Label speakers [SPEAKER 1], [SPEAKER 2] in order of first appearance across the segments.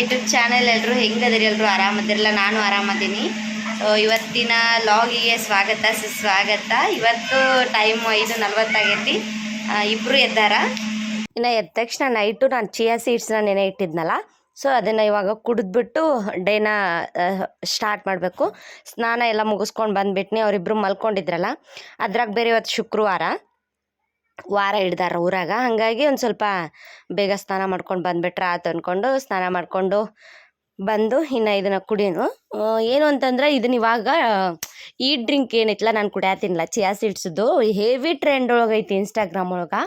[SPEAKER 1] YouTube channel ಎಲ್ಲರೂ ಹೆಂಗದಿರಿ ಎಲ್ಲರೂ ಆರಾಮದಿರಲ್ಲ, ನಾನು ಆರಾಮದೀನಿ. ಇವತ್ತಿನ ಲಾಗಿಗೆ ಸ್ವಾಗತ, ಸುಸ್ವಾಗತ. ಇವತ್ತು ಟೈಮ್ ಐದು ನಲ್ವತ್ತಾಗೈತಿ. ಇಬ್ಬರು ಎದ್ದಾರ. ಇನ್ನು ಎದ್ದ ತಕ್ಷಣ ನೈಟು ನಾನು ಚಿಯಾ ಸೀಡ್ಸ್ನ ನೆನೆ ಇಟ್ಟಿದ್ನಲ್ಲ ಸೊ ಅದನ್ನು ಇವಾಗ ಕುಡಿದ್ಬಿಟ್ಟು ಡೇನ ಸ್ಟಾರ್ಟ್ ಮಾಡಬೇಕು. ಸ್ನಾನ ಎಲ್ಲ ಮುಗಿಸ್ಕೊಂಡು ಬಂದ್ಬಿಟ್ನಿ ಅವರಿಬ್ಬರು ಮಲ್ಕೊಂಡಿದ್ರಲ್ಲ. ಅದ್ರಾಗ ಬೇರೆ ಇವತ್ತು ಶುಕ್ರವಾರ. ವಾರ ಹಿಡ್ದಾರ ಊರಾಗ. ಹಾಗಾಗಿ ಒಂದು ಸ್ವಲ್ಪ ಬೇಗ ಸ್ನಾನ ಮಾಡ್ಕೊಂಡು ಬಂದುಬಿಟ್ರೆ ಆತು ಅಂದ್ಕೊಂಡು ಸ್ನಾನ ಮಾಡಿಕೊಂಡು ಬಂದು ಇನ್ನು ಇದನ್ನು ಕುಡಿಯೋನು. ಏನು ಅಂತಂದ್ರೆ ಇದನ್ನ ಇವಾಗ ಈ ಡ್ರಿಂಕ್ ಏನೈತಿಲ್ಲ ನಾನು ಕುಡಿಯತ್ತಿನಲ್ಲ ಚಿಯಾ ಸೀಡ್ಸದ್ದು ಹೆವಿ ಟ್ರೆಂಡ್ ಒಳಗೈತಿ ಇನ್ಸ್ಟಾಗ್ರಾಮ್ ಒಳಗೆ.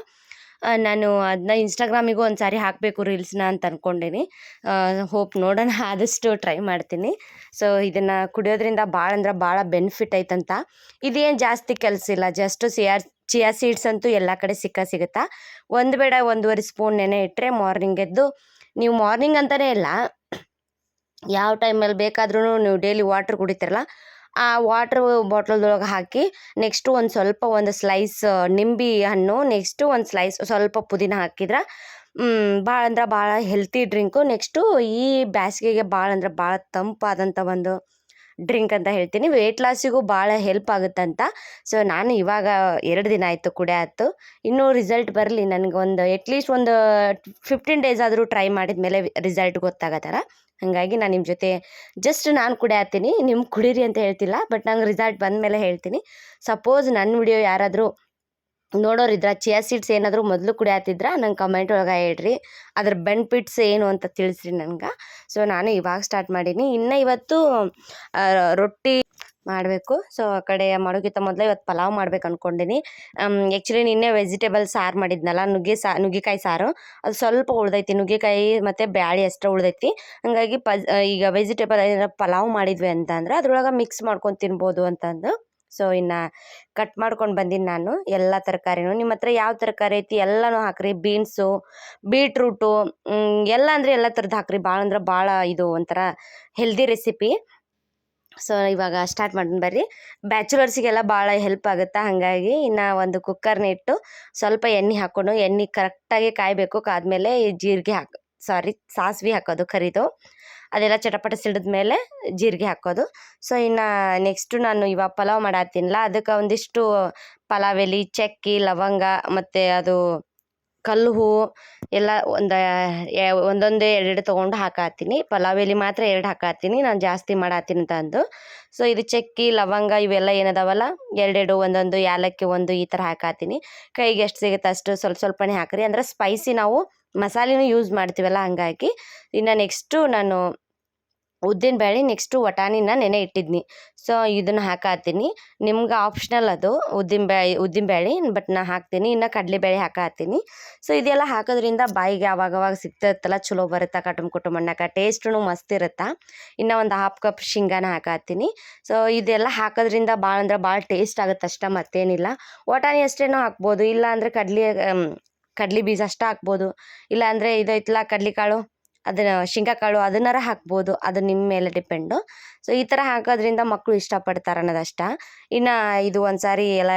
[SPEAKER 1] ನಾನು ಅದನ್ನ ಇನ್ಸ್ಟಾಗ್ರಾಮಿಗೂ ಒಂದು ಸಾರಿ ಹಾಕಬೇಕು ರೀಲ್ಸ್ನ ಅಂತ ಅಂದ್ಕೊಂಡೀನಿ ಹೋಪ್ ನೋಡೋಣ, ಆದಷ್ಟು ಟ್ರೈ ಮಾಡ್ತೀನಿ. ಸೊ, ಇದನ್ನು ಕುಡಿಯೋದ್ರಿಂದ ಭಾಳ ಅಂದ್ರೆ ಭಾಳ ಬೆನಿಫಿಟ್ ಐತಂತ. ಇದೇನು ಜಾಸ್ತಿ ಕೆಲಸ ಇಲ್ಲ, ಜಸ್ಟ್ ಸಿಯಾರ್ ಚಿಯಾ ಸೀಡ್ಸ್ ಅಂತೂ ಎಲ್ಲ ಕಡೆ ಸಿಕ್ಕ ಸಿಗುತ್ತಾ? ಒಂದು ಬೇಡ ಒಂದೂವರೆ ಸ್ಪೂನ್ ನೆನೆ ಇಟ್ಟರೆ ಮಾರ್ನಿಂಗ್ ಎದ್ದು, ನೀವು ಮಾರ್ನಿಂಗ್ ಅಂತಲೇ ಇಲ್ಲ, ಯಾವ ಟೈಮಲ್ಲಿ ಬೇಕಾದ್ರೂ ನೀವು ಡೈಲಿ ವಾಟ್ರ್ ಕುಡಿತೀರಲ್ಲ, ಆ ವಾಟ್ರ್ ಬಾಟಲ್ದೊಳಗೆ ಹಾಕಿ ನೆಕ್ಸ್ಟು ಒಂದು ಸ್ವಲ್ಪ ಒಂದು ಸ್ಲೈಸ್ ನಿಂಬೆ ಹಣ್ಣು, ನೆಕ್ಸ್ಟು ಒಂದು ಸ್ಲೈಸ್ ಸ್ವಲ್ಪ ಪುದೀನ ಹಾಕಿದ್ರೆ ಭಾಳ ಅಂದ್ರೆ ಭಾಳ ಹೆಲ್ತಿ ಡ್ರಿಂಕು. ನೆಕ್ಸ್ಟು ಈ ಬೇಸಿಗೆಗೆ ಭಾಳ ಅಂದ್ರೆ ಭಾಳ ತಂಪಾದಂಥ ಒಂದು ಡ್ರಿಂಕ್ ಅಂತ ಹೇಳ್ತೀನಿ. ವೆಯ್ಟ್ ಲಾಸಿಗೂ ಭಾಳ ಹೆಲ್ಪ್ ಆಗುತ್ತಂತ. ಸೊ ನಾನು ಇವಾಗ ಎರಡು ದಿನ ಆಯಿತು ಕುಡಿಯಾತು ಇನ್ನೂ ರಿಸಲ್ಟ್ ಬರಲಿ. ನನಗೆ ಒಂದು ಎಟ್ಲೀಸ್ಟ್ ಒಂದು ಫಿಫ್ಟೀನ್ ಡೇಸ್ ಆದರೂ ಟ್ರೈ ಮಾಡಿದ ಮೇಲೆ ರಿಸಲ್ಟ್ ಗೊತ್ತಾಗತ್ತಾರ ಹಾಗಾಗಿ ನಾನು ನಿಮ್ಮ ಜೊತೆ ಜಸ್ಟ್ ನಾನು ಕುಡಿಯತ್ತೀನಿ ನಿಮ್ಗೆ ಕುಡೀರಿ ಅಂತ ಹೇಳ್ತಿಲ್ಲ. ಬಟ್ ನಂಗೆ ರಿಸಲ್ಟ್ ಬಂದ ಮೇಲೆ ಹೇಳ್ತೀನಿ. ಸಪೋಸ್ ನನ್ನ ವಿಡಿಯೋ ಯಾರಾದರೂ ನೋಡೋರಿದ್ರ ಚಿಯಾ ಸೀಡ್ಸ್ ಏನಾದರೂ ಮೊದಲು ಕುಡಿಯತ್ತಿದ್ರ ನಂಗೆ ಕಮೆಂಟ್ ಒಳಗೆ ಹೇಳ್ರಿ. ಅದ್ರ ಬೆನಿಫಿಟ್ಸ್ ಏನು ಅಂತ ತಿಳಿಸ್ರಿ ನನಗೆ. ಸೊ ನಾನು ಇವಾಗ ಸ್ಟಾರ್ಟ್ ಮಾಡೀನಿ. ಇನ್ನು ಇವತ್ತು ರೊಟ್ಟಿ ಮಾಡಬೇಕು. ಸೊ ಆ ಕಡೆ ಮಾಡೋಕ್ಕಿಂತ ಮೊದಲು ಇವತ್ತು ಪಲಾವ್ ಮಾಡ್ಬೇಕು ಅಂದ್ಕೊಂಡಿನಿ ಆ್ಯಕ್ಚುಲಿ ನಿನ್ನೆ ವೆಜಿಟೇಬಲ್ ಸಾರು ಮಾಡಿದ್ನಲ್ಲ, ನುಗ್ಗೆ ಸಾ, ನುಗ್ಗೆಕಾಯಿ ಸಾರು. ಅದು ಸ್ವಲ್ಪ ಉಳ್ದೈತಿ. ನುಗ್ಗೆಕಾಯಿ ಮತ್ತು ಬ್ಯಾಳಿ ಅಷ್ಟೇ ಉಳ್ದೈತಿ. ಹಾಗಾಗಿ ಪಜ್, ಈಗ ವೆಜಿಟೇಬಲ್ ಏನಾರ ಪಲಾವ್ ಮಾಡಿದ್ವಿ ಅಂತಂದ್ರೆ ಅದ್ರೊಳಗೆ ಮಿಕ್ಸ್ ಮಾಡ್ಕೊಂಡು ತಿನ್ಬೋದು ಅಂತಂದು ಸೊ, ಇನ್ನು ಕಟ್ ಮಾಡ್ಕೊಂಡು ಬಂದೀನಿ ನಾನು ಎಲ್ಲ ತರಕಾರಿನೂ. ನಿಮ್ಮ ಹತ್ರ ಯಾವ ತರಕಾರಿ ಐತಿ ಎಲ್ಲನೂ ಹಾಕ್ರಿ. ಬೀನ್ಸು, ಬೀಟ್ರೂಟು ಎಲ್ಲ ಅಂದರೆ ಎಲ್ಲ ಥರದ್ದು ಹಾಕ್ರಿ. ಭಾಳ ಅಂದ್ರೆ ಭಾಳ ಇದು ಒಂಥರ ಹೆಲ್ದಿ ರೆಸಿಪಿ. ಸೊ, ಇವಾಗ ಸ್ಟಾರ್ಟ್ ಮಾಡೋಣ ಬರ್ರಿ. ಬ್ಯಾಚುಲರ್ಸಿಗೆಲ್ಲ ಭಾಳ ಹೆಲ್ಪ್ ಆಗುತ್ತೆ ಹಾಗಾಗಿ ಇನ್ನು ಒಂದು ಕುಕ್ಕರ್ನ ಇಟ್ಟು ಸ್ವಲ್ಪ ಎಣ್ಣೆ ಹಾಕ್ಕೊಂಡು ಎಣ್ಣೆ ಕರೆಕ್ಟಾಗಿ ಕಾಯಬೇಕು. ಕಾದ್ಮೇಲೆ ಜೀರಿಗೆ ಹಾಕಿ, ಸಾರಿ, ಸಾಸಿವೆ ಹಾಕೋದು ಕರಿದು. ಅದೆಲ್ಲ ಚಟಪಟ ಸಿಡಿದ ಮೇಲೆ ಜೀರಿಗೆ ಹಾಕೋದು. ಸೊ ಇನ್ನು ನೆಕ್ಸ್ಟು ನಾನು ಇವಾಗ ಪಲಾವ್ ಮಾಡತ್ತೀನಲ್ಲ ಅದಕ್ಕೆ ಒಂದಿಷ್ಟು ಪಲಾವ್ ಎಲೆ, ಚಕ್ಕಿ, ಲವಂಗ ಮತ್ತು ಅದು ಕಲ್ಲು ಹೂವು ಎಲ್ಲ ಒಂದು ಒಂದೊಂದು ಎರಡೆರಡು ತೊಗೊಂಡು ಹಾಕತ್ತೀನಿ ಪಲಾವ್ ಎಲೆ ಮಾತ್ರ ಎರಡು ಹಾಕತ್ತೀನಿ ನಾನು ಜಾಸ್ತಿ ಮಾಡತ್ತೀನಿ ಅಂತ ಸೊ ಇದು ಚಕ್ಕಿ, ಲವಂಗ ಇವೆಲ್ಲ ಏನದಾವಲ್ಲ, ಎರಡೆರಡು, ಒಂದೊಂದು ಏಲಕ್ಕಿ ಒಂದು ಈ ಥರ ಹಾಕತ್ತೀನಿ ಕೈಗೆ ಎಷ್ಟು ಸಿಗುತ್ತೆ ಅಷ್ಟು ಸ್ವಲ್ಪ ಸ್ವಲ್ಪನೇ ಹಾಕ್ರಿ. ಅಂದ್ರೆ ಸ್ಪೈಸಿ ನಾವು ಮಸಾಲೆನೂ ಯೂಸ್ ಮಾಡ್ತೀವಲ್ಲ ಹಂಗಾಗಿ. ಇನ್ನು ನೆಕ್ಸ್ಟು ನಾನು ಉದ್ದಿನ ಬೇಳೆ ನೆಕ್ಸ್ಟು ವಟಾಣಿನ ನೆನೆ ಇಟ್ಟಿದ್ನಿ. ಸೊ, ಇದನ್ನು ಹಾಕತ್ತೀನಿ ನಿಮ್ಗೆ ಆಪ್ಷನಲ್ ಅದು. ಉದ್ದಿನ ಬೇಳೆ ಉದ್ದಿನ ಬೇಳೆ ಬಟ್ ನಾ ಹಾಕ್ತೀನಿ. ಇನ್ನು ಕಡಲೆಬೇಳೆ ಹಾಕತ್ತೀನಿ ಸೊ, ಇದೆಲ್ಲ ಹಾಕೋದ್ರಿಂದ ಬಾಯಿಗೆ ಯಾವಾಗ ಅವಾಗ ಸಿಗ್ತಿರುತ್ತಲ್ಲ ಚಲೋ ಬರುತ್ತೆ? ಕಟುಮ್ ಕುಟುಂಬ ಅನ್ನಕ್ಕೆ ಟೇಸ್ಟೂ ಮಸ್ತ್ ಇರುತ್ತೆ? ಇನ್ನು ಒಂದು ಹಾಫ್ ಕಪ್ ಶೇಂಗಾನ ಹಾಕತ್ತೀನಿ ಸೊ, ಇದೆಲ್ಲ ಹಾಕೋದ್ರಿಂದ ಭಾಳ ಅಂದ್ರೆ ಭಾಳ ಟೇಸ್ಟ್ ಆಗುತ್ತೆ ಅಷ್ಟೇ, ಮತ್ತೇನಿಲ್ಲ. ವಟಾಣಿ ಅಷ್ಟೇನೂ ಹಾಕ್ಬೋದು. ಇಲ್ಲ ಅಂದರೆ ಕಡ್ಲೆ ಕಡ್ಲಿ ಬೀಜ ಅಷ್ಟೇ ಹಾಕ್ಬೋದು. ಇಲ್ಲ ಅಂದರೆ ಇದೈತಲ್ಲ ಕಡ್ಲಿಕಾಳು ಅದನ್ನು ಶೇಂಗಾಕಾಳು ಅದನ್ನಾರ ಹಾಕ್ಬೋದು. ಅದು ನಿಮ್ಮ ಮೇಲೆ ಡಿಪೆಂಡು ಸೊ ಈ ಥರ ಹಾಕೋದ್ರಿಂದ ಮಕ್ಕಳು ಇಷ್ಟಪಡ್ತಾರೆ ಅನ್ನೋದಷ್ಟ. ಇನ್ನು ಇದು ಒಂದು ಸಾರಿ ಎಲ್ಲ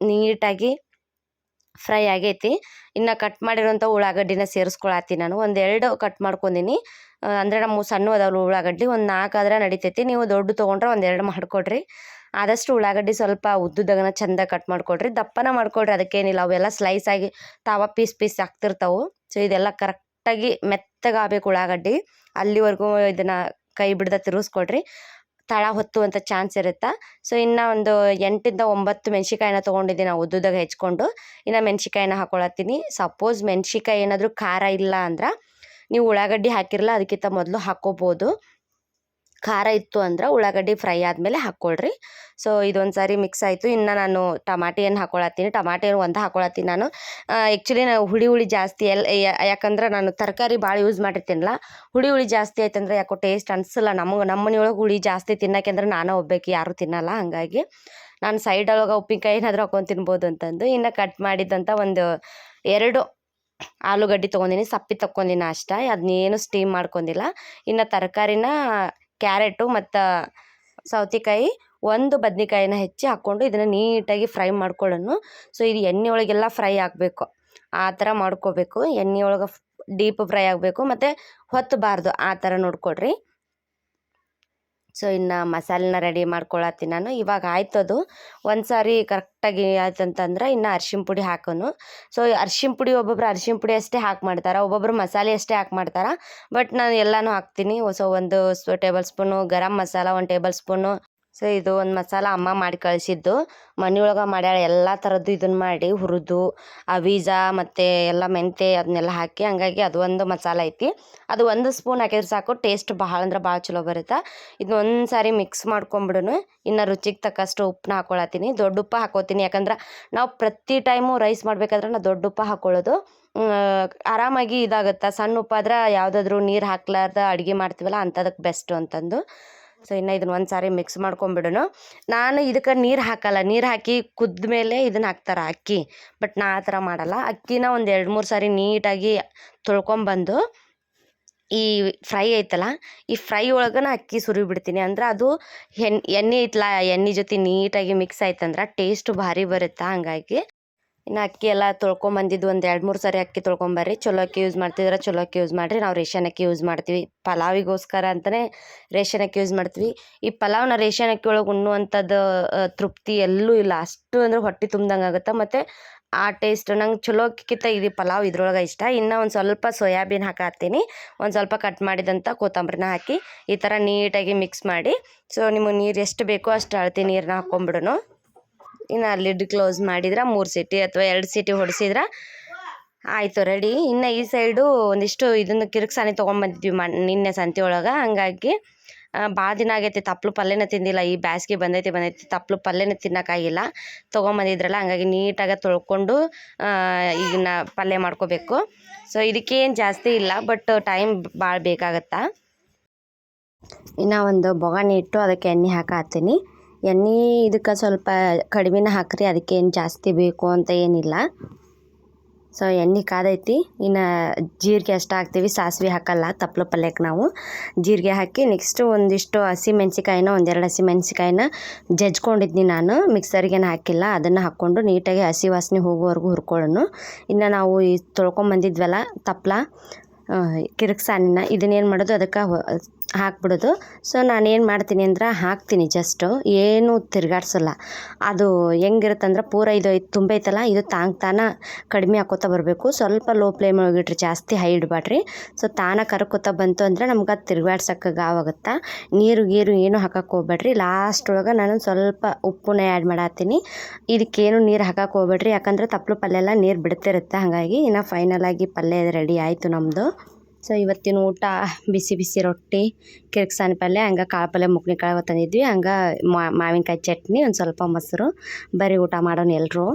[SPEAKER 1] ನೀಟಾಗಿ ಫ್ರೈ ಆಗೈತಿ. ಇನ್ನು ಕಟ್ ಮಾಡಿರೋಂಥ ಉಳ್ಳಾಗಡ್ಡಿನ ಸೇರಿಸ್ಕೊಳತ್ತೀನಿ ನಾನು. ಒಂದೆರಡು ಕಟ್ ಮಾಡ್ಕೊಂಡೀನಿ. ಅಂದರೆ ನಮ್ಮ ಸಣ್ಣ ಅದಾವಲ್ಲ ಉಳ್ಳಾಗಡ್ಡಿ, ಒಂದು ನಾಲ್ಕು ಆದ್ರೆ ನಡಿತೈತಿ. ನೀವು ದೊಡ್ಡ ತೊಗೊಂಡ್ರೆ ಒಂದೆರಡು ಮಾಡಿಕೊಡ್ರಿ. ಆದಷ್ಟು ಉಳ್ಳಾಗಡ್ಡಿ ಸ್ವಲ್ಪ ಉದ್ದುದಗನ ಚಂದ ಕಟ್ ಮಾಡಿಕೊಡ್ರಿ. ದಪ್ಪನ ಮಾಡ್ಕೊಡ್ರಿ. ಅದಕ್ಕೇನಿಲ್ಲ. ಅವೆಲ್ಲ ಸ್ಲೈಸ್ ಆಗಿ ತಾವ ಪೀಸ್ ಪೀಸ್ ಆಗ್ತಿರ್ತಾವೆ. ಸೊ ಇದೆಲ್ಲ ಕರೆಕ್ಟಾಗಿ ಮೆತ್ತಗಾಗಬೇಕು ಉಳ್ಳಾಗಡ್ಡಿ. ಅಲ್ಲಿವರೆಗೂ ಇದನ್ನು ಕೈ ಬಿಡ್ದ ತಿರುಗಿಸ್ಕೊಡ್ರಿ. ತಳ ಹೊತ್ತುವಂಥ ಚಾನ್ಸ್ ಇರುತ್ತೆ? ಸೊ ಇನ್ನು ಒಂದು ಎಂಟಿಂದ ಒಂಬತ್ತು ಮೆಣ್ಸಿಕಾಯಿನ ತೊಗೊಂಡಿದ್ದೀನಿ ನಾವು ಉದ್ದುದಾಗ ಹೆಚ್ಕೊಂಡು. ಇನ್ನು ಮೆಣ್ಸಿಕಾಯಿನ ಹಾಕೊಳತ್ತೀನಿ. ಸಪೋಸ್ ಮೆಣಸಿಕಾಯಿ ಏನಾದರೂ ಖಾರ ಇಲ್ಲ ಅಂದ್ರೆ, ನೀವು ಉಳ್ಳಾಗಡ್ಡಿ ಹಾಕಿರಲ್ಲ ಅದಕ್ಕಿಂತ ಮೊದಲು ಹಾಕ್ಕೋಬೋದು ಖಾರ ಇತ್ತು ಅಂದ್ರೆ ಉಳ್ಳಾಗಡ್ಡಿ ಫ್ರೈ ಆದಮೇಲೆ ಹಾಕ್ಕೊಳ್ರಿ ಸೊ ಇದೊಂದು ಸಾರಿ ಮಿಕ್ಸ್ ಆಯಿತು. ಇನ್ನು ನಾನು ಟಮಾಟಿ ಏನು ಹಾಕೊಳತ್ತೀನಿ, ಟಮಾಟಿ ಏನು ಒಂದು ಹಾಕೊಳತ್ತೀನಿ ನಾನು. ಆ್ಯಕ್ಚುಲಿ ನಾವು ಹುಳಿ ಹುಳಿ ಜಾಸ್ತಿ ಎಲ್ಲ ಯಾಕಂದ್ರೆ ನಾನು ತರಕಾರಿ ಭಾಳ ಯೂಸ್ ಮಾಡಿರ್ತೀನಲ್ಲ ಹುಳಿ ಹುಳಿ ಜಾಸ್ತಿ ಆಯ್ತಂದ್ರೆ ಯಾಕೋ ಟೇಸ್ಟ್ ಅನಿಸಲ್ಲ ನಮಗೆ ನಮ್ಮ ಮನೆಯೊಳಗೆ ಹುಳಿ ಜಾಸ್ತಿ ತಿನ್ನೋಕೆಂದ್ರೆ ನಾನು ಒಬ್ಬೇಕು ಯಾರು ತಿನ್ನಲ್ಲ ಹಾಗಾಗಿ. ನಾನು ಸೈಡೊಳಗೆ ಉಪ್ಪಿನಕಾಯಿ ಏನಾದರೂ ಹಾಕೊಂಡು ತಿನ್ಬೋದು ಅಂತಂದು. ಇನ್ನು ಕಟ್ ಮಾಡಿದ್ದಂಥ ಒಂದು ಎರಡು ಆಲೂಗಡ್ಡೆ ತೊಗೊಂಡಿನಿ, ಸಪ್ಪಿ ತಕ್ಕೊಂಡಿನ ಅಷ್ಟೇ. ಅದನ್ನೇನು ಸ್ಟೀಮ್ ಮಾಡ್ಕೊಂಡಿಲ್ಲ. ಇನ್ನು ತರಕಾರಿನ ಕ್ಯಾರೆಟು ಮತ್ತು ಸೌತೆಕಾಯಿ ಒಂದು ಬದ್ನೆಕಾಯಿನ ಹೆಚ್ಚಿ ಹಾಕ್ಕೊಂಡು ಇದನ್ನು ನೀಟಾಗಿ ಫ್ರೈ ಮಾಡ್ಕೊಳ್ಳೋಣ. ಸೊ, ಇದು ಎಣ್ಣೆ ಒಳಗೆಲ್ಲ ಫ್ರೈ ಆಗಬೇಕು. ಆ ಥರ ಮಾಡ್ಕೋಬೇಕು. ಎಣ್ಣೆ ಒಳಗೆ ಡೀಪ್ ಫ್ರೈ ಆಗಬೇಕು. ಮತ್ತು ಹೊತ್ತಬಾರ್ದು ಆ ಥರ ನೋಡ್ಕೊಡ್ರಿ ಸೊ, ಇನ್ನು ಮಸಾಲೆನ ರೆಡಿ ಮಾಡ್ಕೊಳತ್ತೀನಿ ನಾನು. ಇವಾಗ ಆಯ್ತದು. ಒಂದು ಸಾರಿ ಕರೆಕ್ಟಾಗಿ ಆಯ್ತಂತಂದ್ರೆ ಇನ್ನು ಅರ್ಶಿಣ ಪುಡಿ ಹಾಕೋನು. ಸೊ, ಅರ್ಶಿಣ ಪುಡಿ ಒಬ್ಬೊಬ್ರು ಅರ್ಶಿಣ ಪುಡಿ ಅಷ್ಟೇ ಹಾಕಿ ಮಾಡ್ತಾರೆ. ಒಬ್ಬೊಬ್ರು ಮಸಾಲೆ ಅಷ್ಟೇ ಹಾಕಿ ಮಾಡ್ತಾರೆ. ಬಟ್ ನಾನು ಎಲ್ಲನೂ ಹಾಕ್ತೀನಿ. ಸೊ, ಒಂದು ಟೇಬಲ್ ಸ್ಪೂನು ಗರಂ ಮಸಾಲ, ಒಂದು ಟೇಬಲ್ ಸ್ಪೂನು ಸೊ, ಇದು ಒಂದು ಮಸಾಲ ಅಮ್ಮ ಮಾಡಿ ಕಳಿಸಿದ್ದು. ಮನೆಯೊಳಗೆ ಮಾಡ್ಯಾಳ ಎಲ್ಲ ಥರದ್ದು ಇದನ್ನು ಮಾಡಿ, ಹುರಿದು, ಅವೀಜ ಮತ್ತು ಎಲ್ಲ ಮೆಂತೆ ಅದನ್ನೆಲ್ಲ ಹಾಕಿ, ಹಂಗಾಗಿ ಅದು ಒಂದು ಮಸಾಲ ಐತಿ. ಅದು ಒಂದು ಸ್ಪೂನ್ ಹಾಕಿದ್ರೆ ಸಾಕು, ಟೇಸ್ಟ್ ಭಾಳ ಅಂದ್ರೆ ಭಾಳ ಚಲೋ ಬರುತ್ತೆ. ಇದನ್ನ ಒಂದು ಸಾರಿ ಮಿಕ್ಸ್ ಮಾಡ್ಕೊಂಬಿಡೋನು, ಇನ್ನು ರುಚಿಗೆ ತಕ್ಕಷ್ಟು ಉಪ್ಪನ್ನ ಹಾಕೊಳತ್ತೀನಿ. ದೊಡ್ಡ ಉಪ್ಪು ಹಾಕೋತೀನಿ, ಯಾಕಂದ್ರೆ ನಾವು ಪ್ರತಿ ಟೈಮು ರೈಸ್ ಮಾಡಬೇಕಾದ್ರೆ ನಾವು ದೊಡ್ಡ ಉಪ್ಪು ಹಾಕೊಳ್ಳೋದು. ಆರಾಮಾಗಿ ಇದಾಗುತ್ತೆ. ಸಣ್ಣ ಉಪ್ಪಾದ್ರೆ ಯಾವುದಾದ್ರೂ ನೀರು ಹಾಕ್ಲಾರ್ದ ಅಡುಗೆ ಮಾಡ್ತೀವಲ್ಲ ಅಂಥದಕ್ಕೆ ಬೆಸ್ಟು ಅಂತಂದು. ಸೊ ಇನ್ನು ಇದನ್ನ ಒಂದು ಸಾರಿ ಮಿಕ್ಸ್ ಮಾಡ್ಕೊಂಬಿಡೋಣ. ನಾನು ಇದಕ್ಕೆ ನೀರು ಹಾಕಲ್ಲ. ನೀರು ಹಾಕಿ ಕುದ್ದ ಮೇಲೆ ಇದನ್ನ ಹಾಕ್ತಾರೆ ಅಕ್ಕಿ. ಬಟ್ ನಾ ಆ ಥರ ಮಾಡಲ್ಲ. ಅಕ್ಕಿನ ಒಂದು ಎರಡು ಮೂರು ಸಾರಿ ನೀಟಾಗಿ ತೊಳ್ಕೊಂಬಂದು ಈ ಫ್ರೈ ಐತಲ್ಲ, ಈ ಫ್ರೈ ಒಳಗನ ಅಕ್ಕಿ ಸುರಿ ಬಿಡ್ತೀನಿ ಅಂದ್ರೆ ಅದು ಎಣ್ಣೆ ಎಣ್ಣೆ ಐತಲ್ಲ ಎಣ್ಣೆ ಜೊತೆ ನೀಟಾಗಿ ಮಿಕ್ಸ್ ಆಯ್ತಂದ್ರೆ ಟೇಸ್ಟ್ ಭಾರಿ ಬರುತ್ತೆ ಹಂಗಾಗಿ. ಇನ್ನು ಅಕ್ಕಿ ಎಲ್ಲ ತೊಳ್ಕೊಂಬಂದಿದ್ದು ಒಂದು ಎರಡು ಮೂರು ಸಾರಿ ಅಕ್ಕಿ ತೊಳ್ಕೊಂಬರ್ರಿ ಚಲೋ ಅಕ್ಕಿ ಯೂಸ್ ಮಾಡ್ತಿದ್ರೆ ಚಲೋ ಅಕ್ಕಿ ಯೂಸ್ ಮಾಡಿರಿ. ನಾವು ರೇಷನ್ ಅಕ್ಕಿ ಯೂಸ್ ಮಾಡ್ತೀವಿ. ಪಲಾವಿಗೋಸ್ಕರ ಅಂತಲೇ ರೇಷನ್ ಅಕ್ಕಿ ಯೂಸ್ ಮಾಡ್ತೀವಿ. ಈ ಪಲಾವ್ನ ರೇಷನ್ ಅಕ್ಕಿ ಒಳಗೆ ಉಣ್ಣುವಂಥದ್ದು ತೃಪ್ತಿ ಎಲ್ಲೂ ಇಲ್ಲ. ಅಷ್ಟು ಅಂದ್ರೆ ಹೊಟ್ಟೆ ತುಂಬ್ದಂಗೆ ಆಗುತ್ತೆ. ಮತ್ತು ಆ ಟೇಸ್ಟ್ ನಂಗೆ ಚಲೋ ಅಕ್ಕಿಕ್ಕಿಂತ ಇದು ಪಲಾವ್ ಇದ್ರೊಳಗೆ ಇಷ್ಟ. ಇನ್ನು ಒಂದು ಸ್ವಲ್ಪ ಸೋಯಾಬೀನ್ ಹಾಕತ್ತೀನಿ ಒಂದು ಸ್ವಲ್ಪ ಕಟ್ ಮಾಡಿದಂಥ ಕೊತ್ತಂಬರಿನ ಹಾಕಿ ಈ ಥರ ನೀಟಾಗಿ ಮಿಕ್ಸ್ ಮಾಡಿ. ಸೊ ನಿಮಗೆ ನೀರು ಎಷ್ಟು ಬೇಕೋ ಅಷ್ಟು ಅಳತಿ ನೀರನ್ನ ಹಾಕ್ಕೊಂಬಿಡೋನು ಇನ್ನು ಲಿಡ್ ಕ್ಲೋಸ್ ಮಾಡಿದ್ರೆ, ಮೂರು ಸಿಟಿ ಅಥವಾ ಎರಡು ಸಿಟಿ ಹೊಡೆಸಿದ್ರೆ ಆಯಿತು ರೆಡಿ ಇನ್ನು ಈ ಸೈಡು ಒಂದಿಷ್ಟು ಇದನ್ನು ಕಿರಿಕ್ ಸಾನಿ ತೊಗೊಂಬಂದಿದ್ವಿ ಮ, ನಿನ್ನೆ ಸಂತೆ ಒಳಗೆ. ಹಂಗಾಗಿ ಭಾಳ ದಿನ ಆಗೈತಿ ತಪ್ಪಲು ಪಲ್ಯನ ತಿಂದಿಲ್ಲ. ಈ ಬ್ಯಾಸ್ಗೆ ಬಂದೈತಿ ಬಂದೈತಿ ತಪ್ಪಲು ಪಲ್ಯನ ತಿನ್ನೋಕ್ಕಾಗಿಲ್ಲ ತೊಗೊಂಬಂದಿದ್ರಲ್ಲ, ಹಂಗಾಗಿ ನೀಟಾಗಿ ತೊಳ್ಕೊಂಡು ಈಗಿನ ಪಲ್ಯ ಮಾಡ್ಕೋಬೇಕು. ಸೊ ಇದಕ್ಕೇನು ಜಾಸ್ತಿ ಇಲ್ಲ ಬಟ್ ಟೈಮ್ ಭಾಳ ಬೇಕಾಗತ್ತಾ. ಇನ್ನು ಒಂದು ಬೊಗಾಣಿ ಇಟ್ಟು ಅದಕ್ಕೆ ಎಣ್ಣೆ ಹಾಕಾತೀನಿ ಎಣ್ಣೆ ಇದಕ್ಕೆ ಸ್ವಲ್ಪ ಕಡಿಮೆನ ಹಾಕ್ರಿ ಅದಕ್ಕೇನು ಜಾಸ್ತಿ ಬೇಕು ಅಂತ ಏನಿಲ್ಲ. ಸೊ ಎಣ್ಣೆ ಕಾದೈತಿ. ಇನ್ನು ಜೀರಿಗೆ ಅಷ್ಟು ಹಾಕ್ತೀವಿ, ಸಾಸಿವೆ ಹಾಕಲ್ಲ ತಪ್ಪಲ ಪಲ್ಯಕ್ಕೆ ನಾವು. ಜೀರಿಗೆ ಹಾಕಿ ನೆಕ್ಸ್ಟು ಒಂದಿಷ್ಟು ಹಸಿ ಮೆಣಸಿಕಾಯಿನ ಒಂದೆರಡು ಹಸಿ ಮೆಣಸಿಕಾಯಿನ ಜಜ್ಕೊಂಡಿದ್ನಿ ನಾನು. ಮಿಕ್ಸರ್ಗೇನು ಹಾಕಿಲ್ಲ, ಅದನ್ನು ಹಾಕ್ಕೊಂಡು ನೀಟಾಗಿ ಹಸಿ ವಾಸನೆ ಹೋಗೋವರೆಗೂ ಹುರ್ಕೊಳ್ಳೋಣ ಇನ್ನು ನಾವು ಈ ತೊಳ್ಕೊಂಬಂದಿದ್ವಲ್ಲ ತಪ್ಪಲ ಕಿರಿಕ್ಸಾನಿನ, ಇದನ್ನೇನು ಮಾಡೋದು, ಅದಕ್ಕೆ ಹಾಕ್ಬಿಡೋದು. ಸೊ ನಾನೇನು ಮಾಡ್ತೀನಿ ಅಂದ್ರೆ ಹಾಕ್ತೀನಿ ಜಸ್ಟು ಏನು ತಿರ್ಗಾಡ್ಸಲ್ಲ. ಅದು ಹೆಂಗಿರುತ್ತಂದ್ರೆ ಪೂರ ಇದು ತುಂಬ ತುಂಬೈತಲ್ಲ ಇದು ತಾಂಗ್ ತಾನ ಕಡಿಮೆ ಹಾಕೋತಾ ಬರಬೇಕು. ಸ್ವಲ್ಪ ಲೋ ಫ್ಲೇಮ್ ಒಳಗಿಟ್ರಿ ಜಾಸ್ತಿ ಹೈ ಇಡಬೇಡ್ರಿ ಸೊ ತಾನ ಕರ್ಕೋತಾ ಬಂತು ಅಂದರೆ ನಮ್ಗೆ ಅದು ತಿರ್ಗಾಡ್ಸೋಕೆ ಗಾವಾಗುತ್ತೆ ನೀರು ಗೀರು ಏನು ಹಾಕಕ್ಕೆ ಹೋಗ್ಬೇಡ್ರಿ ಲಾಸ್ಟ್ ಒಳಗೆ ನಾನು ಸ್ವಲ್ಪ ಉಪ್ಪನ್ನ ಆ್ಯಡ್ ಮಾಡತ್ತೀನಿ. ಇದಕ್ಕೇನು ನೀರು ಹಾಕಕ್ಕೆ ಹೋಗ್ಬೇಡ್ರಿ ಯಾಕಂದ್ರೆ ತಪ್ಪಲು ಪಲ್ಯ ಎಲ್ಲ ನೀರು ಬಿಡ್ತಿರುತ್ತೆ. ಹಾಗಾಗಿ ಇನ್ನು ಫೈನಲ್ ಆಗಿ ಪಲ್ಯ ರೆಡಿ ಆಯಿತು ನಮ್ಮದು ಸೊ ಇವತ್ತಿನ ಊಟ ಬಿಸಿ ಬಿಸಿ ರೊಟ್ಟಿ ಕಿರ್ಕ್ಸಾನಿ ಪಲ್ಯ, ಹಂಗೆ ಕಾಳು ಪಲ್ಯ ಮುಕ್ಕಿ ಕಾಳು ತಂದಿದ್ವಿ. ಹಂಗೆ ಮಾವಿನಕಾಯಿ ಚಟ್ನಿ, ಒಂದು ಸ್ವಲ್ಪ ಮೊಸರು, ಬರೀ ಊಟ ಮಾಡೋಣ ಎಲ್ಲರೂ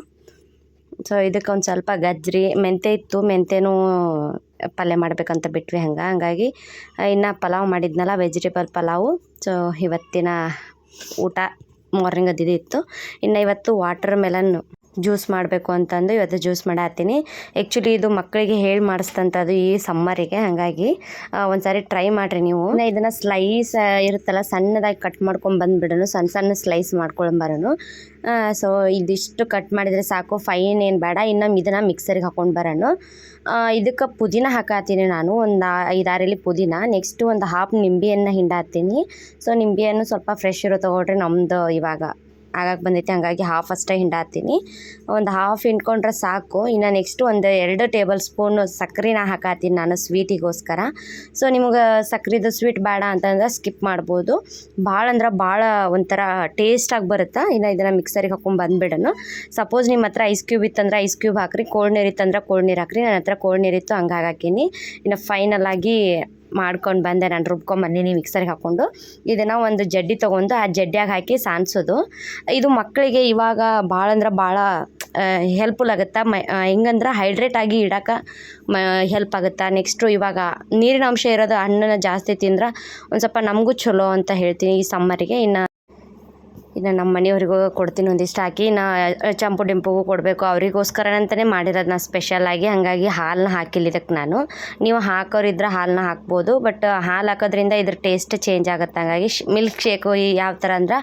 [SPEAKER 1] ಸೊ ಇದಕ್ಕೆ ಒಂದು ಸ್ವಲ್ಪ ಗಜ್ಜರಿ ಮೆಂತೆ ಇತ್ತು. ಮೆಂತೆನೂ ಪಲ್ಯ ಮಾಡಬೇಕಂತ ಬಿಟ್ವಿ ಹಂಗೆ. ಹಂಗಾಗಿ ಇನ್ನು ಪಲಾವ್ ಮಾಡಿದ್ನಲ್ಲ, ವೆಜಿಟೇಬಲ್ ಪಲಾವು. ಸೊ ಇವತ್ತಿನ ಊಟ ಮಾರ್ನಿಂಗ್ ಅದಿದ್ದು ಇತ್ತು. ಇನ್ನು ಇವತ್ತು ವಾಟರ್ ಮೆಲನ್ ಜ್ಯೂಸ್ ಮಾಡಬೇಕು ಅಂತಂದು ಇವತ್ತು ಜ್ಯೂಸ್ ಮಾಡತ್ತೀನಿ. ಆ್ಯಕ್ಚುಲಿ ಇದು ಮಕ್ಕಳಿಗೆ ಹೇಳಿ ಮಾಡಿಸ್ತಂಥದ್ದು ಈ ಸಮ್ಮರಿಗೆ ಹಾಗಾಗಿ ಒಂದು ಸಾರಿ ಟ್ರೈ ಮಾಡಿರಿ ನೀವು. ಇದನ್ನು ಸ್ಲೈಸ್ ಇರುತ್ತಲ್ಲ, ಸಣ್ಣದಾಗಿ ಕಟ್ ಮಾಡ್ಕೊಂಡು ಸಣ್ಣ ಸಣ್ಣ ಸ್ಲೈಸ್ ಮಾಡ್ಕೊಂಬರೋನು ಸೊ ಇದಿಷ್ಟು ಕಟ್ ಮಾಡಿದರೆ ಸಾಕು ಫೈನ್ ಏನು ಬೇಡ. ಇನ್ನು ಇದನ್ನು ಮಿಕ್ಸರಿಗೆ ಹಾಕೊಂಡು ಬರೋಣ ಇದಕ್ಕೆ ಪುದೀನ ಹಾಕತ್ತೀನಿ ನಾನು, ಒಂದು ಐದಾರಲ್ಲಿ ಪುದೀನ. ನೆಕ್ಸ್ಟ್ ಒಂದು ಹಾಫ್ ನಿಂಬೆಯನ್ನು ಹಿಂಡಾತೀನಿ ಸೊ ನಿಂಬೆಯನ್ನು ಸ್ವಲ್ಪ ಫ್ರೆಶ್ ಇರೋ ತೊಗೊಳ್ರಿ ನಮ್ಮದು ಇವಾಗ. ಆಗಕ್ಕೆ ಬಂದೈತೆ, ಹಂಗಾಗಿ ಹಾಫ್ ಅಷ್ಟೇ ಹಿಂಡಾತೀನಿ ಒಂದು ಹಾಫ್ ಹಿಂಡ್ಕೊಂಡ್ರೆ ಸಾಕು. ಇನ್ನು ನೆಕ್ಸ್ಟ್ ಒಂದು ಎರಡು ಟೇಬಲ್ ಸ್ಪೂನ್ ಸಕ್ಕರೆನ ಹಾಕಾತೀನಿ ನಾನು ಸ್ವೀಟಿಗೋಸ್ಕರ ಸೊ ನಿಮಗೆ ಸಕ್ಕರೆದು ಸ್ವೀಟ್ ಬೇಡ ಅಂತಂದ್ರೆ ಸ್ಕಿಪ್ ಮಾಡ್ಬೋದು. ಭಾಳ ಅಂದ್ರೆ ಭಾಳ ಒಂಥರ ಟೇಸ್ಟಾಗಿ ಬರುತ್ತೆ? ಇನ್ನು ಇದನ್ನು ಮಿಕ್ಸರಿಗೆ ಹಾಕೊಂಡು ಬಂದುಬಿಡೋಣ ಸಪೋಸ್ ನಿಮ್ಮ ಹತ್ರ ಐಸ್ ಕ್ಯೂಬ್ ಇತ್ತಂದ್ರೆ ಐಸ್ ಕ್ಯೂಬ್ ಹಾಕ್ರಿ. ಕೋಲ್ಡ್ ನೀರು ಇತ್ತಂದ್ರೆ ಕೋಲ್ಡ್ ನೀರು ಹಾಕ್ರಿ. ನನ್ನ ಹತ್ರ ಕೋಲ್ಡ್ ನೀರಿತ್ತು ಹಂಗೆ ಹಾಕಿನಿ. ಇನ್ನು ಫೈನಲ್ ಆಗಿ ಮಾಡ್ಕೊಂಡು ಬಂದೆ. ನಾನು ರುಬ್ಕೊಂಬಂದಿನಿ ಮಿಕ್ಸರ್ಗೆ ಹಾಕ್ಕೊಂಡು ಇದನ್ನು ಒಂದು ಜಡ್ಡಿ ತೊಗೊಂಡು ಆ ಜಡ್ಡಿಯಾಗಿ ಹಾಕಿ ಸಾನ್ಸೋದು. ಇದು ಮಕ್ಕಳಿಗೆ ಇವಾಗ ಭಾಳ ಅಂದ್ರೆ ಭಾಳ ಹೆಲ್ಪ್ಫುಲ್ ಆಗುತ್ತೆ? ಮೈ ಹೆಂಗಂದ್ರೆ ಹೈಡ್ರೇಟ್ ಆಗಿ ಇಡಕ್ಕೆ ಮ ಹೆಲ್ಪ್ ಆಗುತ್ತೆ? ನೆಕ್ಸ್ಟು ಇವಾಗ ನೀರಿನ ಅಂಶ ಇರೋದು ಹಣ್ಣನ್ನು ಜಾಸ್ತಿ ತಿಂದ್ರೆ ಒಂದು ಸ್ವಲ್ಪ ನಮಗೂ ಚಲೋ ಅಂತ ಹೇಳ್ತೀನಿ ಈ ಸಮ್ಮರಿಗೆ ಇನ್ನು ಇನ್ನು ನಮ್ಮ ಮನೆಯವ್ರಿಗೂ ಕೊಡ್ತೀನಿ ಒಂದಿಷ್ಟು ಹಾಕಿ. ನಾ ಚಂಪು ಡಿಂಪುಗೂ ಕೊಡಬೇಕು. ಅವರಿಗೋಸ್ಕರ ಅಂತಲೇ ಮಾಡಿರೋದು ನಾನು ಸ್ಪೆಷಲಾಗಿ ಹಾಗಾಗಿ ಹಾಲನ್ನ ಹಾಕಿಲ್ಲ ಇದಕ್ಕೆ ನಾನು. ನೀವು ಹಾಕೋರಿದ್ರೆ ಹಾಲನ್ನ ಹಾಕ್ಬೋದು. ಬಟ್, ಹಾಲು ಹಾಕೋದ್ರಿಂದ ಇದ್ರ ಟೇಸ್ಟ್ ಚೇಂಜ್ ಆಗುತ್ತೆ. ಹಾಗಾಗಿ ಮಿಲ್ಕ್ ಶೇಕು ಯಾವ ಥರ ಅಂದ್ರೆ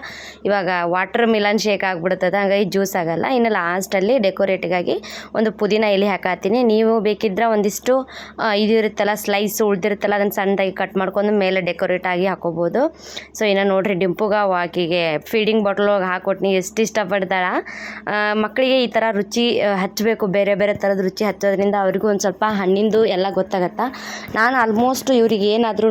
[SPEAKER 1] ಇವಾಗ ವಾಟರ್ ಮಿಲನ್ ಶೇಕ್ ಆಗಿಬಿಡ್ತದೆ. ಹಾಗಾಗಿ ಜ್ಯೂಸ್ ಆಗೋಲ್ಲ. ಇನ್ನು ಲಾಸ್ಟಲ್ಲಿ ಡೆಕೋರೇಟಿಗಾಗಿ ಒಂದು ಪುದೀನ ಎಲೆ ಹಾಕಾತೀನಿ. ನೀವು ಬೇಕಿದ್ರೆ ಒಂದಿಷ್ಟು ಇದು ಇರುತ್ತಲ್ಲ ಸ್ಲೈಸ್ ಉಳ್ದಿರುತ್ತಲ್ಲ ಅದನ್ನು ಸಣ್ಣದಾಗಿ ಕಟ್ ಮಾಡ್ಕೊಂಡು ಮೇಲೆ ಡೆಕೋರೇಟ್ ಆಗಿ ಹಾಕೋಬೋದು. ಸೊ ಇನ್ನು ನೋಡಿರಿ ಡಿಂಪುಗ ವಾಕಿಗೆ ಫೀಡಿಂಗ್ ಬಾಟ್ಲ್ ಒಳಗೆ ಹಾಕೊಟ್ನಿ ಎಷ್ಟು ಇಷ್ಟಪಡ್ತಾಳ ಮಕ್ಕಳಿಗೆ ಈ ಥರ ರುಚಿ ಹಚ್ಚಬೇಕು ಬೇರೆ ಬೇರೆ ಥರದ ರುಚಿ ಹಚ್ಚೋದ್ರಿಂದ ಅವ್ರಿಗೂ ಒಂದು ಸ್ವಲ್ಪ ಹಣ್ಣಿಂದು ಎಲ್ಲ ಗೊತ್ತಾಗತ್ತೆ. ನಾನು ಆಲ್ಮೋಸ್ಟ್ ಇವ್ರಿಗೆ ಏನಾದ್ರೂ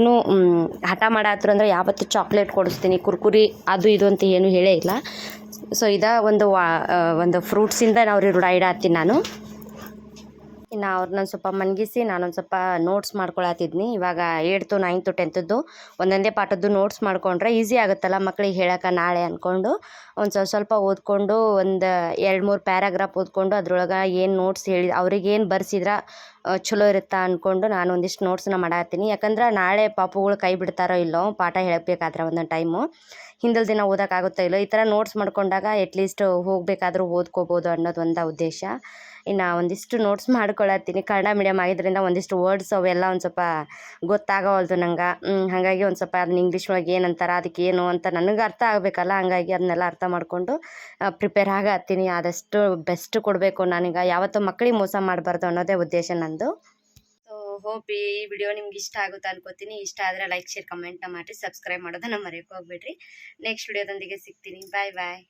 [SPEAKER 1] ಹಠ ಮಾಡಾತ್ರು ಅಂದರೆ ಯಾವತ್ತೂ ಚಾಕ್ಲೇಟ್ ಕೊಡಿಸ್ತೀನಿ, ಕುರ್ಕುರಿ ಅದು ಇದು ಅಂತ ಏನು ಹೇಳೇ ಇಲ್ಲ. ಸೊ ಇದ ಒಂದು ವಾ ಒಂದು ಫ್ರೂಟ್ಸಿಂದ ನಾವು ರೂಢ ಇಡಾತ್ತೀನಿ ನಾನು. ಇನ್ನು ಅವ್ರನ್ನ ಸ್ವಲ್ಪ ಮನಗಿಸಿ ನಾನೊಂದು ಸ್ವಲ್ಪ ನೋಟ್ಸ್ ಮಾಡ್ಕೊಳತಿದ್ನಿ. ಇವಾಗ ಏಡ್ತು ನೈನ್ತು ಟೆಂತದ್ದು ಒಂದೊಂದೇ ಪಾಠದ್ದು ನೋಟ್ಸ್ ಮಾಡ್ಕೊಂಡ್ರೆ ಈಸಿ ಆಗುತ್ತಲ್ಲ ಮಕ್ಳಿಗೆ ಹೇಳಕ್ಕೆ ನಾಳೆ ಅಂದ್ಕೊಂಡು ಒಂದು ಸ್ವಲ್ಪ ಸ್ವಲ್ಪ ಓದ್ಕೊಂಡು ಒಂದು ಎರಡು, ಮೂರು ಪ್ಯಾರಾಗ್ರಾಫ್ ಓದ್ಕೊಂಡು ಅದ್ರೊಳಗೆ ಏನು ನೋಟ್ಸ್ ಹೇಳಿ, ಅವ್ರಿಗೆ ಏನು ಬರ್ಸಿದ್ರೆ ಚಲೋ ಇರುತ್ತಾ ಅಂದ್ಕೊಂಡು ನಾನು ಒಂದಿಷ್ಟು ನೋಟ್ಸನ್ನ ಮಾಡತ್ತೀನಿ ಯಾಕಂದ್ರೆ ನಾಳೆ ಪಾಪುಗಳು ಕೈ ಬಿಡ್ತಾರೋ ಇಲ್ಲೋ, ಪಾಠ ಹೇಳಬೇಕಾದ್ರೆ ಒಂದೊಂದು ಟೈಮು ಹಿಂದಲ್ ದಿನ ಓದೋಕ್ಕಾಗುತ್ತೋ ಇಲ್ಲೋ, ಈ ಥರ ನೋಟ್ಸ್ ಮಾಡ್ಕೊಂಡಾಗ ಅಟ್ಲೀಸ್ಟ್ ಹೋಗಬೇಕಾದ್ರೂ ಓದ್ಕೋಬೋದು ಅನ್ನೋದು ಒಂದು ಉದ್ದೇಶ. ಇನ್ನು ಒಂದಿಷ್ಟು ನೋಟ್ಸ್ ಮಾಡ್ಕೊಳತ್ತೀನಿ. ಕನ್ನಡ ಮೀಡಿಯಮ್ ಆಗಿದ್ದರಿಂದ ಒಂದಿಷ್ಟು ವರ್ಡ್ಸ್ ಅವೆಲ್ಲ ಒಂದು ಸ್ವಲ್ಪ ಗೊತ್ತಾಗವಲ್ದು ನಂಗೆ. ಹಾಗಾಗಿ ಒಂದು ಸ್ವಲ್ಪ ಅದನ್ನ ಇಂಗ್ಲೀಷ್ ಒಳಗೆ ಏನಂತಾರೆ ಅದಕ್ಕೆ ಏನು ಅಂತ ನನಗೆ ಅರ್ಥ ಆಗಬೇಕಲ್ಲ, ಹಂಗಾಗಿ ಅದನ್ನೆಲ್ಲ ಅರ್ಥ ಮಾಡಿಕೊಂಡು ಪ್ರಿಪೇರ್ ಆಗತ್ತೀನಿ ಆದಷ್ಟು ಬೆಸ್ಟ್ ಕೊಡಬೇಕು ನನಗೆ. ಯಾವತ್ತೂ ಮಕ್ಕಳಿಗೆ ಮೋಸ ಮಾಡಬಾರ್ದು ಅನ್ನೋದೇ ಉದ್ದೇಶ ನಂದು. ಹೋಪ್ ಈ ವಿಡಿಯೋ ನಿಮ್ಗೆ ಇಷ್ಟ ಆಗುತ್ತೆ ಅನ್ಕೋತೀನಿ. ಇಷ್ಟ ಆದರೆ ಲೈಕ್ ಶೇರ್ ಕಮೆಂಟ್ನ ಮಾಡಿ ಸಬ್ಸ್ಕ್ರೈಬ್ ಮಾಡೋದನ್ನ ಮರೆಯೋಕೆ ಹೋಗ್ಬೇಡ್ರಿ. ನೆಕ್ಸ್ಟ್ ವಿಡಿಯೋದೊಂದಿಗೆ ಸಿಗ್ತೀನಿ. ಬಾಯ್ ಬಾಯ್